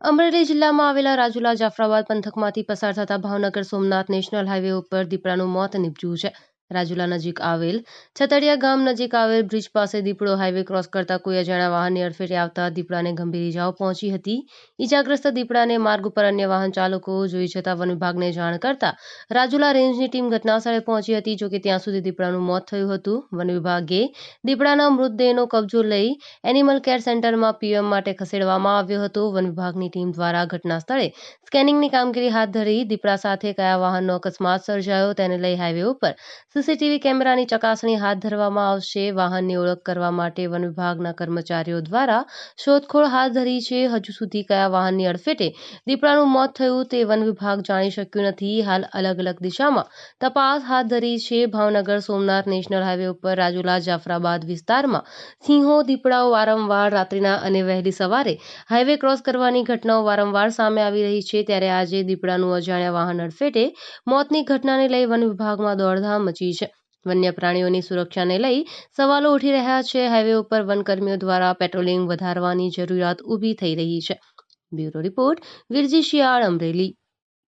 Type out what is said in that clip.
અમરેલી જિલ્લામાં આવેલા રાજુલા જાફરાબાદ પંથકમાંથી પસાર થતા ભાવનગર સોમનાથ નેશનલ હાઈવે ઉપર દીપડાનું મોત નીપજ્યું છે. રાજુલા નજીક આવેલ છતડિયા ગામ નજીક આવેલ બ્રિજ પાસે દીપડો હાઈવે ક્રોસ કરતા કોઈ અજાણ્યા વાહનની અડફેટે આવતા દીપડાને ગંભીર ઇજાઓ પહોંચી હતી. ઇજાગ્રસ્ત દીપડાને માર્ગ ઉપર અન્ય વાહન ચાલકો જોઈ જતા વન વિભાગને જાણ કરતા રાજુલા રેન્જની ટીમ ઘટનાસ્થળે પહોંચી હતી, જોકે ત્યાં સુધી દીપડાનું મોત થયું હતું. વન વિભાગે દીપડાના મૃતદેહનો કબજો લઈ એનિમલ કેર સેન્ટરમાં પીએમ માટે ખસેડવામાં આવ્યો હતો. વન વિભાગની ટીમ દ્વારા ઘટના સ્થળે સ્કેનિંગની કામગીરી હાથ ધરી દીપડા સાથે કયા વાહનનો અકસ્માત સર્જાયો તેને લઈ હાઈવે ઉપર સીસીટીવી કેમેરાની ચકાસણી હાથ ધરવામાં આવશે. વાહનની ઓળખ કરવા માટે વન વિભાગના કર્મચારીઓ દ્વારા શોધખોળ હાથ ધરી છે. હજુ સુધી કયા વાહનની અડફેટે દીપડાનું મોત થયું તે વન વિભાગ જાણી શક્યું નથી. હાલ અલગ અલગ દિશામાં તપાસ હાથ ધરી છે. ભાવનગર સોમનાથ નેશનલ હાઈવે ઉપર રાજુલા જાફરાબાદ વિસ્તારમાં સિંહો દીપડાઓ વારંવાર રાત્રિના અને વહેલી સવારે હાઈવે ક્રોસ કરવાની ઘટનાઓ વારંવાર સામે આવી રહી છે. ત્યારે આજે દીપડાનું અજાણ્યા વાહન અડફેટે મોતની ઘટનાને લઈ વન વિભાગમાં દોડધામ મચી છે. વન્ય પ્રાણીઓની સુરક્ષાને લઈ સવાલો ઉઠી રહ્યા છે. હાઈવે ઉપર વનકર્મીઓ દ્વારા પેટ્રોલિંગ વધારવાની જરૂરિયાત ઊભી થઈ રહી છે. Bureau report, Virji Shiyal, Amreli.